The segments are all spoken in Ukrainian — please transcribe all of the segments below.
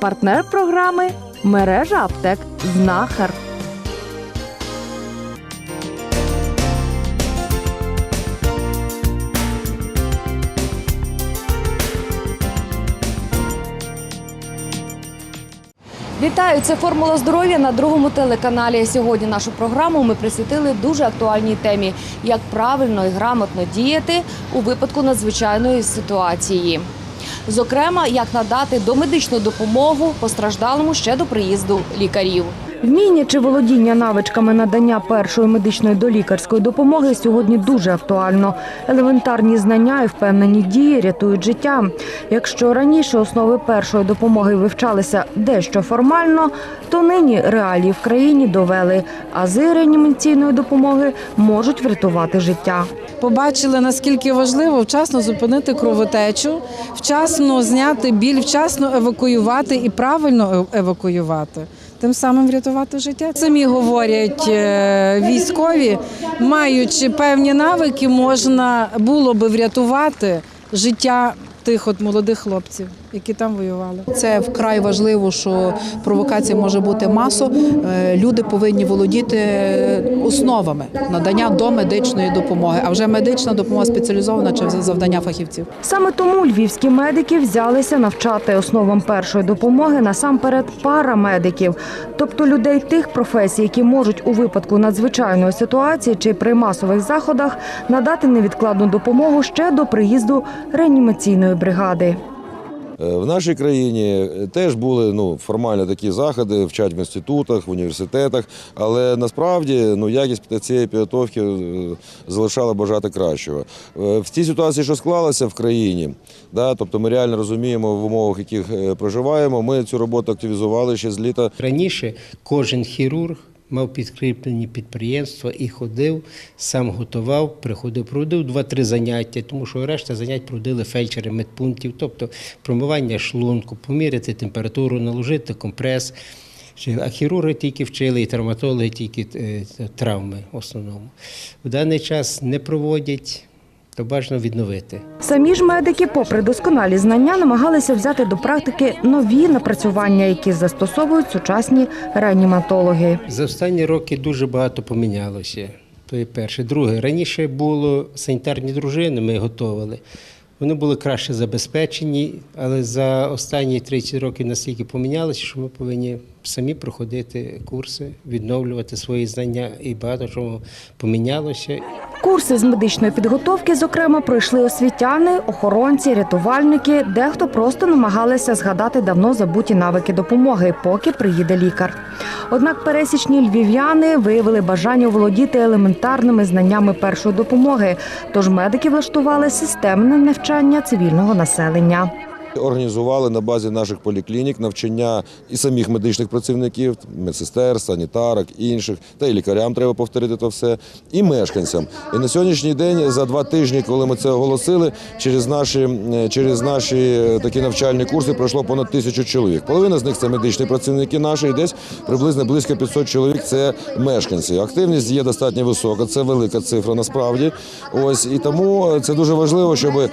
Партнер програми мережа аптек Знахар. Вітаю! Це формула здоров'я на другому телеканалі. Сьогодні нашу програму ми присвятили дуже актуальній темі: як правильно і грамотно діяти у випадку надзвичайної ситуації. Зокрема, як надати домедичну допомогу постраждалому ще до приїзду лікарів. Вміння чи володіння навичками надання першої медичної долікарської допомоги сьогодні дуже актуально. Елементарні знання і впевнені дії рятують життя. Якщо раніше основи першої допомоги вивчалися дещо формально, то нині реалії в країні довели, ази реанімаційної допомоги можуть врятувати життя. Побачили, наскільки важливо вчасно зупинити кровотечу, вчасно зняти біль, вчасно евакуювати і правильно е- евакуювати. Тим самим врятувати життя. Самі говорять е, військові, маючи певні навики, можна було би врятувати життя тих от молодих хлопців, які там воювали. Це вкрай важливо, що провокація може бути масо. Е, Люди повинні володіти основами надання домедичної допомоги. А вже медична допомога спеціалізована чи завдання фахівців. Саме тому львівські медики взялися навчати основам першої допомоги насамперед парамедиків, тобто людей тих професій, які можуть у випадку надзвичайної ситуації чи при масових заходах надати невідкладну допомогу ще до приїзду реанімаційної бригади. Е, В нашій країні е, теж були ну, формально такі заходи, вчать в інститутах, в університетах, але насправді ну, якість цієї підготовки е, залишала бажати кращого. В цій ситуації, що склалася в країні, да, тобто ми реально розуміємо в умовах, в яких проживаємо, ми цю роботу активізували ще з літа Раніше кожен хірург мав підкріплені підприємства і ходив, сам готував, приходив, проводив два-три заняття, тому що решта занять проводили фельдшери медпунктів, тобто промивання шлунку, поміряти температуру, наложити компрес. А хірурги тільки вчили, і травматологи тільки е, травми в основному. В даний час не проводять, то бажано відновити. Самі ж медики, попри досконалі знання, намагалися взяти до практики нові напрацювання, які застосовують сучасні реаніматологи. За останні роки дуже багато помінялося. То є перше. Друге, раніше було санітарні дружини, ми готували. Вони були краще забезпечені, але за останні 30 років настільки помінялося, що ми повинні самі проходити курси, відновлювати свої знання і багато чого помінялося. Курси з медичної підготовки, зокрема, пройшли освітяни, охоронці, рятувальники. Дехто просто намагалися згадати давно забуті навики допомоги, поки приїде лікар. Однак пересічні львів'яни виявили бажання володіти елементарними знаннями першої допомоги. Тож медики влаштували системне навчання цивільного населення. Організували на базі наших поліклінік навчання і самих медичних працівників, медсестер, санітарок, інших, та й лікарям треба повторити то все, і мешканцям. І на сьогоднішній день, за два тижні, коли ми це оголосили, через наші, е, через наші е, такі навчальні курси пройшло понад тисячу чоловік. Половина з них це медичні працівники наші, і десь приблизно близько 500 чоловік це мешканці. Активність є достатньо висока, це велика цифра насправді. Ось і тому це дуже важливо, щоб е,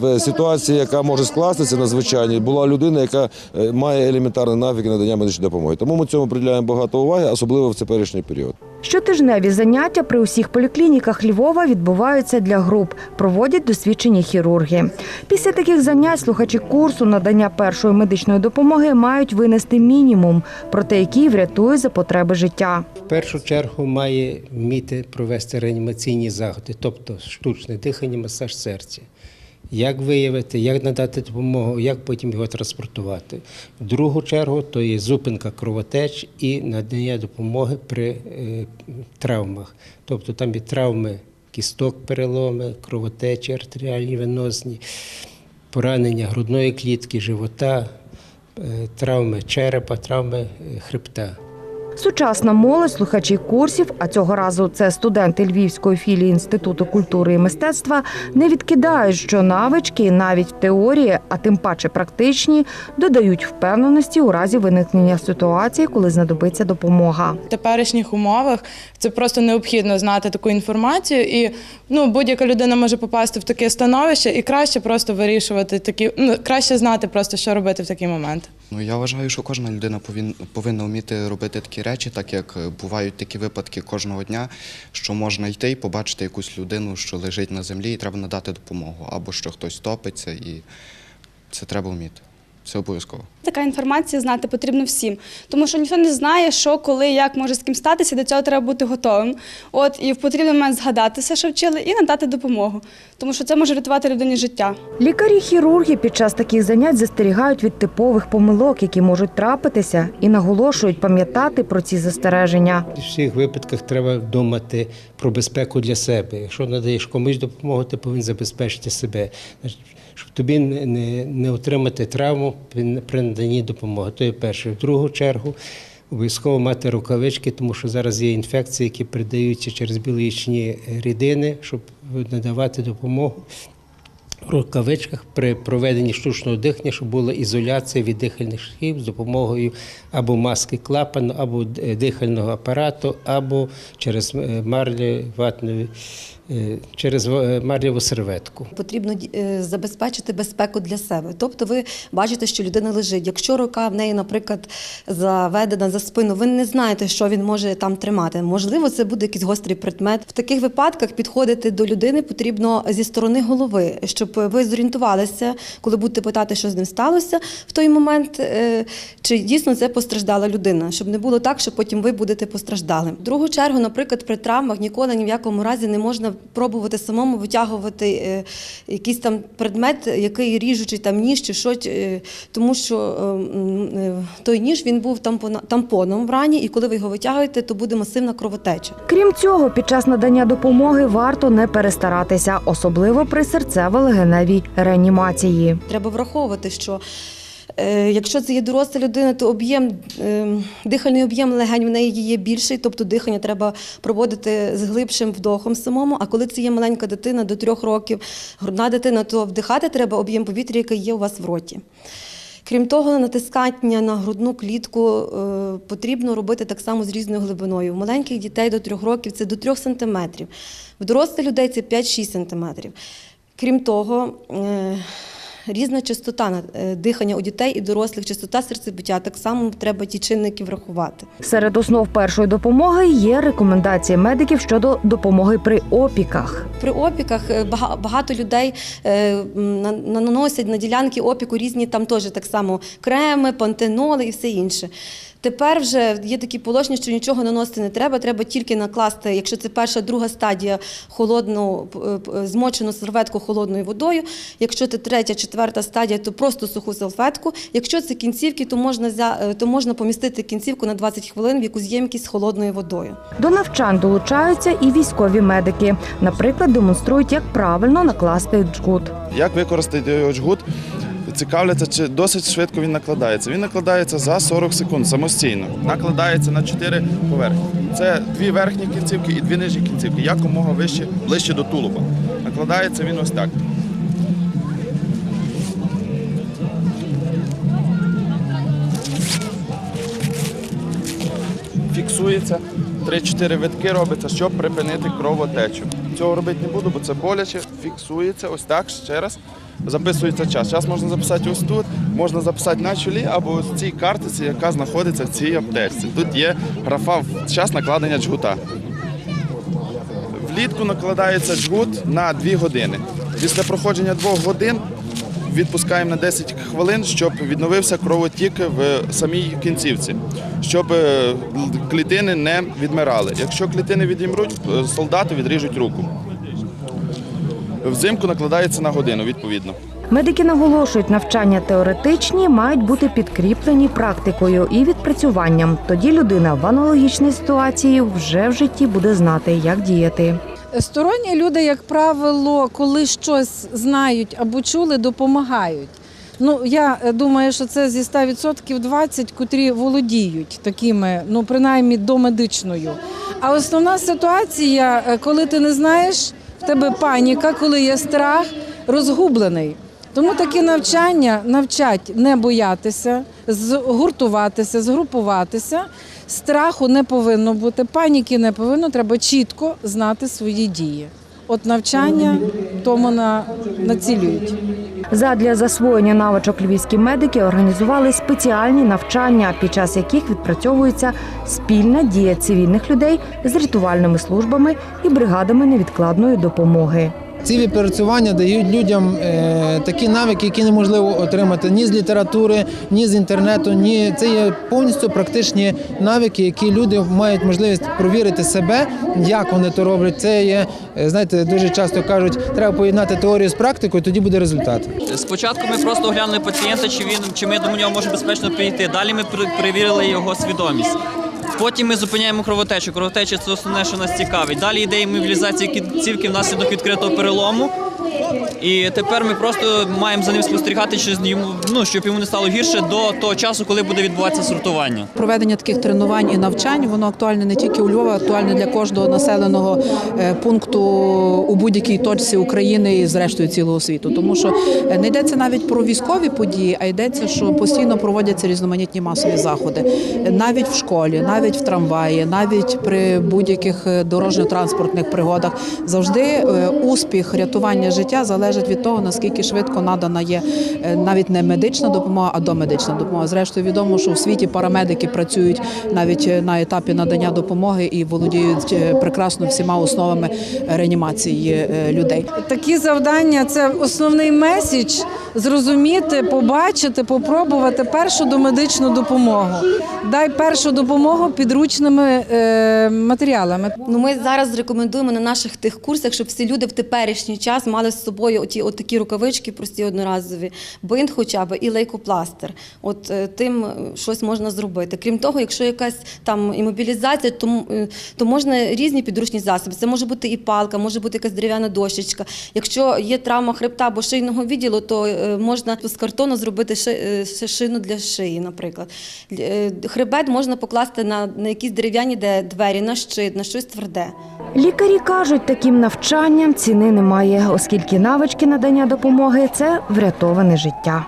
в ситуації, яка може скластися надзвичайній, була людина, яка е, має елементарні навики надання медичної допомоги. Тому ми цьому приділяємо багато уваги, особливо в теперішній період. Щотижневі заняття при усіх поліклініках Львова відбуваються для груп, проводять досвідчені хірурги. Після таких занять слухачі курсу надання першої медичної допомоги мають винести мінімум, проте який врятує за потреби життя. В першу чергу має вміти провести реанімаційні заходи, тобто штучне дихання, масаж серця. Як виявити, як надати допомогу, як потім його транспортувати. В другу чергу то є зупинка кровотеч і надання допомоги при е, травмах. Тобто там є травми кісток, переломи, кровотечі, артеріальні венозні, поранення грудної клітки, живота, е, травми черепа, травми е, хребта. Сучасна молодь, слухачі курсів, а цього разу це студенти Львівської філії Інституту культури і мистецтва, не відкидають, що навички навіть теорії, а тим паче практичні, додають впевненості у разі виникнення ситуації, коли знадобиться допомога. В теперішніх умовах це просто необхідно знати таку інформацію, і ну будь-яка людина може попасти в таке становище, і краще просто вирішувати такі, ну краще знати просто, що робити в такий момент. Ну я вважаю, що кожна людина повин, повинна вміти робити такі речі, так як е, бувають такі випадки кожного дня, що можна йти і побачити якусь людину, що лежить на землі, і треба надати допомогу, або що хтось топиться, і це треба вміти. Це обов'язково. Така інформація знати потрібно всім, тому що ніхто не знає, що, коли, як може з ким статися, до цього треба бути готовим. От і в потрібний момент згадати все, що вчили, і надати допомогу, тому що це може рятувати людині життя. Лікарі-хірурги під час таких занять застерігають від типових помилок, які можуть трапитися, і наголошують пам'ятати про ці застереження. У всіх випадках треба думати про безпеку для себе. Якщо надаєш комусь допомогу, ти повинен забезпечити себе, щоб тобі не, не, не отримати травму при, наданні допомоги. То є перше. В другу чергу обов'язково мати рукавички, тому що зараз є інфекції, які передаються через білоїчні рідини, щоб надавати допомогу. Рукавичках при проведенні штучного дихання, щоб була ізоляція від дихальних шляхів з допомогою або маски клапану, або е, дихального апарату, або через е, марлі ватної, е, через марлєву серветку. Потрібно забезпечити безпеку для себе. Тобто, ви бачите, що людина лежить. Якщо рука в неї, наприклад, заведена за спину, ви не знаєте, що він може там тримати. Можливо, це буде якийсь гострий предмет. В таких випадках підходити до людини потрібно зі сторони голови, щоб ви зорієнтувалися, коли будете питати, що з ним сталося в той момент, е, чи дійсно це постраждала людина, щоб не було так, що потім ви будете постраждалим. В другу чергу, наприклад, при травмах ніколи ні в якому разі не можна пробувати самому витягувати е, якийсь там предмет, який ріжучий там ніж чи що, е, тому що е, е, той ніж він був тампоном в рані, і коли ви його витягуєте, то буде масивна кровотеча. Крім цього, під час надання допомоги варто не перестаратися, особливо при серцево-легеневій реанімації. Треба враховувати, що е, якщо це є доросла людина, то об'єм е, дихальний об'єм легень в неї є більший, тобто дихання треба проводити з глибшим вдохом самому. А коли це є маленька дитина до трьох років, грудна дитина, то вдихати треба об'єм повітря, який є у вас в роті. Крім того, натискання на грудну клітку е, потрібно робити так само з різною глибиною. У маленьких дітей до трьох років це до трьох сантиметрів, в дорослих людей це 5-6 сантиметрів. Крім того, е, різна частота е, дихання у дітей і дорослих, частота серцебиття, так само треба ті чинники врахувати. Серед основ першої допомоги є рекомендації медиків щодо допомоги при опіках. При опіках е, багато людей е, наносять на ділянки опіку різні там теж так само креми, пантеноли і все інше. Тепер вже є такі положення, що нічого наносити не треба. Треба тільки накласти, якщо це перша, друга стадія холодну змочену серветку холодною водою. Якщо це третя, четверта стадія, то просто суху салфетку. Якщо це кінцівки, то можна взя- е, то можна помістити кінцівку на 20 хвилин в якусь ємкість з холодною водою. До навчань долучаються і військові медики. Наприклад, демонструють, як правильно накласти джгут. Як використати його жгут? Цікавляться, чи досить швидко він накладається. Він накладається за 40 секунд самостійно. Накладається на 4 поверхні. Це дві верхні кінцівки і дві нижні кінцівки, якомога вище, ближче до тулуба. Накладається він ось так. Фіксується. 3-4 витки робиться, щоб припинити кровотечу. Цього робити не буду, бо це боляче. Фіксується ось так ще раз. Записується час. Час можна записати ось тут, можна записати на чолі або ось в цій картиці, яка знаходиться в цій аптечці. Тут є графа час накладення джгута. Влітку накладається джгут на 2 години. Після проходження 2 годин відпускаємо на 10 хвилин, щоб відновився кровотік в самій кінцівці, щоб е, клітини не відмирали. Якщо клітини відімруть, е, солдату відріжуть руку. Взимку накладається на годину, відповідно. Медики наголошують, навчання теоретичні мають бути підкріплені практикою і відпрацюванням. Тоді людина в аналогічній ситуації вже в житті буде знати, як діяти. Сторонні люди, як правило, коли щось знають або чули, допомагають. Ну, я е, думаю, що це зі 100% 20, котрі володіють такими, ну принаймні домедичною. А основна ситуація, е, коли ти не знаєш, в тебе паніка, коли є страх, розгублений. Тому такі навчання навчать не боятися, згуртуватися, згрупуватися. Страху не повинно бути, паніки не повинно, треба чітко знати свої дії. От навчання тому на, націлюють. Задля засвоєння навичок львівські медики організували спеціальні навчання, під час яких відпрацьовується спільна дія цивільних людей з рятувальними службами і бригадами невідкладної допомоги. Ці відпрацювання дають людям е, такі навики, які неможливо отримати ні з літератури, ні з інтернету. Ні, це є повністю практичні навики, які люди мають можливість провірити себе, як вони то роблять. Це є, е, знаєте, дуже часто кажуть, треба поєднати теорію з практикою, тоді буде результат. Спочатку ми просто оглянули пацієнта, чи він чи ми до нього можемо безпечно підійти. Далі ми перевірили його свідомість. Потім ми зупиняємо кровотечу. Кровотеча це основне, що нас цікавить. Далі йде імобілізація кінцівки внаслідок відкритого перелому. І тепер ми просто маємо за ним спостерігати, щоб йому ну щоб йому не стало гірше до того часу, коли буде відбуватися сортування. Проведення таких тренувань і навчань воно актуальне не тільки у Львові, актуальне для кожного населеного е, пункту у будь-якій точці України і зрештою цілого світу. Тому що е, не йдеться навіть про військові події, а йдеться, що постійно проводяться різноманітні масові заходи, Е, навіть в школі, навіть в трамваї, навіть при будь-яких дорожньо-транспортних пригодах. Завжди успіх рятування життя залежить від того, наскільки швидко надана є е, навіть не медична допомога, а домедична допомога. Зрештою, відомо, що в світі парамедики працюють навіть е, на етапі надання допомоги і володіють е, прекрасно всіма основами реанімації людей. Такі завдання це основний меседж зрозуміти, побачити, попробувати першу домедичну допомогу. Дай першу допомогу підручними е, матеріалами. Ну, ми зараз рекомендуємо на наших тих курсах, щоб всі люди в теперішній час мали з собою оті от такі рукавички, прості одноразові, бинт хоча б і лейкопластир. От е, тим е, щось можна зробити. Крім того, якщо якась там імобілізація, то, е, то можна різні підручні засоби. Це може бути і палка, може бути якась дерев'яна дощечка. Якщо є травма хребта або шийного відділу, то можна з картону зробити ши- шину для шиї, наприклад. Хребет можна покласти на, на якісь дерев'яні двері, на щит, на щось тверде. Лікарі кажуть, таким навчанням ціни немає, оскільки навички надання допомоги це врятоване життя.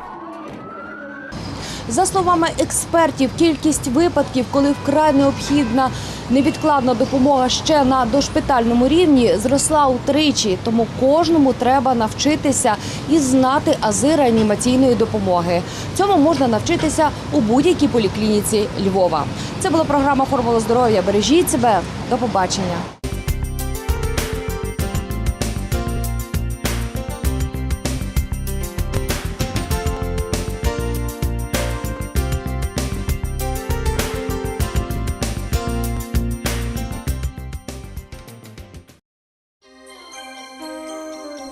За словами експертів, кількість випадків, коли вкрай необхідна невідкладна допомога ще на дошпитальному рівні, зросла утричі. Тому кожному треба навчитися і знати ази реанімаційної допомоги. Цьому можна навчитися у будь-якій поліклініці Львова. Це була програма Формула здоров'я. Бережіть себе. До побачення.